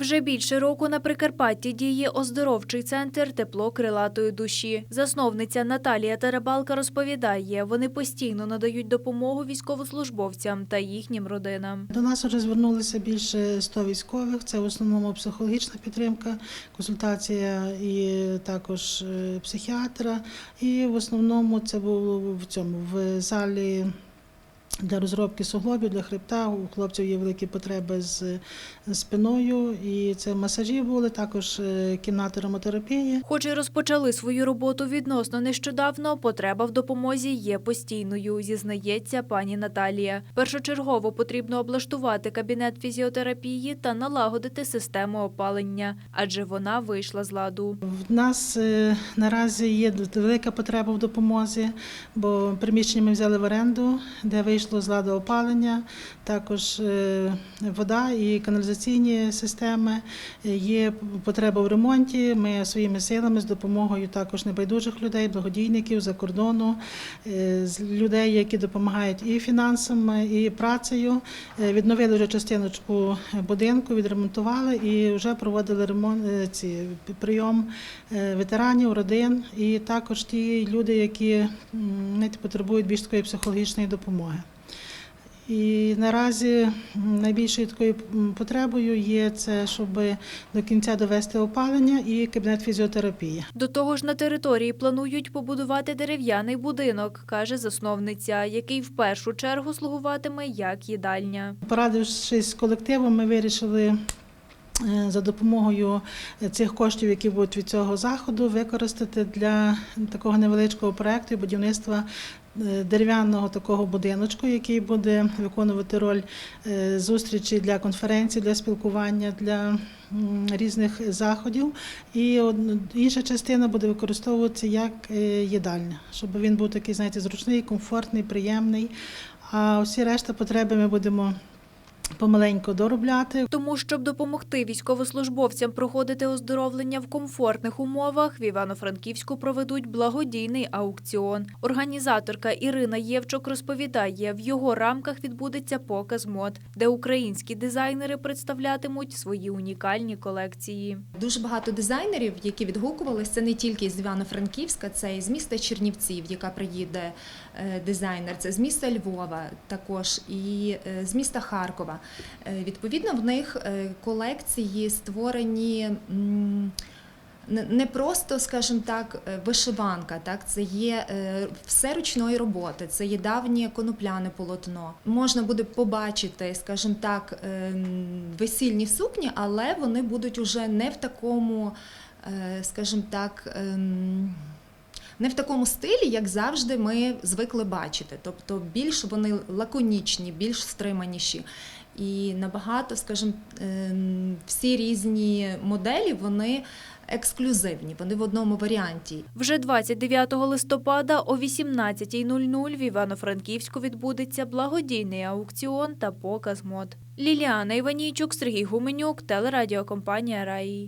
Вже більше року на Прикарпатті діє оздоровчий центр тепло крилатої душі. Засновниця Наталія Тарабалка розповідає, вони постійно надають допомогу військовослужбовцям та їхнім родинам. До нас вже звернулися більше 100 військових. Це в основному психологічна підтримка, консультація і також е, психіатра. І в основному це було в цьому в залі. Для розробки суглобів, для хребта у хлопців є великі потреби з спиною, і це масажі були, також е, кімната ароматерапії. Хоч і розпочали свою роботу відносно нещодавно, потреба в допомозі є постійною, зізнається пані Наталія. Першочергово потрібно облаштувати кабінет фізіотерапії та налагодити систему опалення, адже вона вийшла з ладу. В нас е, наразі є велика потреба в допомозі, бо приміщення ми взяли в оренду, де вийшло з ладу опалення, також е, вода і каналізаційні системи. Е, Є потреба в ремонті. Ми своїми силами з допомогою також небайдужих людей, благодійників за кордону, е, людей, які допомагають і фінансами, і працею. Відновили вже частиночку будинку, відремонтували і вже проводили ремонт ці прийом ветеранів, родин і також ті люди, які потребують більш такої психологічної допомоги. І наразі найбільшою такою потребою є це, щоб до кінця довести опалення і кабінет фізіотерапії. До того ж, на території планують побудувати дерев'яний будинок, каже засновниця, який в першу чергу слугуватиме як їдальня. Порадившись з колективом, ми вирішили. Е, За допомогою цих коштів, які будуть від цього заходу, використати для такого невеличкого проекту і будівництва е, дерев'яного такого будиночку, який буде виконувати роль е, зустрічі для конференцій, для спілкування, для різних заходів. І інша частина буде використовуватися як їдальня, щоб він був такий, знаєте, зручний, комфортний, приємний. А всі решта потреби ми будемо помаленьку доробляти. Тому, щоб допомогти військовослужбовцям проходити оздоровлення в комфортних умовах, в Івано-Франківську проведуть благодійний аукціон. Організаторка Ірина Євчук розповідає, в його рамках відбудеться показ мод, де українські дизайнери представлятимуть свої унікальні колекції. Дуже багато дизайнерів, які відгукувалися, це не тільки з Івано-Франківська, це і з міста Чернівців, яка приїде е, дизайнер, це з міста Львова, також і е, з міста Харкова. Е, Відповідно, в них е, колекції створені. не- просто, скажімо так, е, вишиванка, так це є все ручної роботи, це є давнє конопляне полотно. Можна буде побачити, скажімо так, весільні сукні, але вони будуть уже не в такому, скажімо так. Не в такому стилі, як завжди, ми звикли бачити. Тобто більш вони лаконічні, більш стриманіші. І набагато, скажімо, ем, всі різні моделі вони ексклюзивні, вони в одному варіанті. Вже 29 листопада о 18.00 в Івано-Франківську відбудеться благодійний аукціон та показ мод. Ліліана Іванійчук, Сергій Гуменюк, телерадіокомпанія Раї.